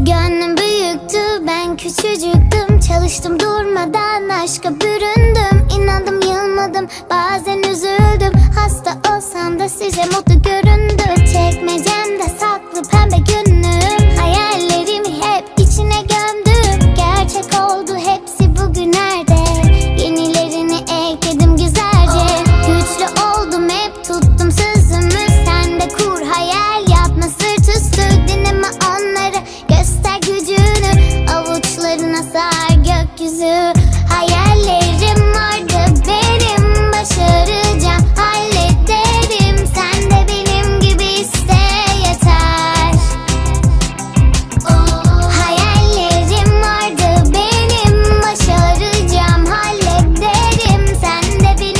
Gönlüm büyüktü ben küçücüktüm. Çalıştım durmadan aşka büründüm. İnandım yılmadım bazen üzüldüm. Hasta olsam da size mutlu göründüm. Çekmecemde saklı pembe gül gökyüzü hayal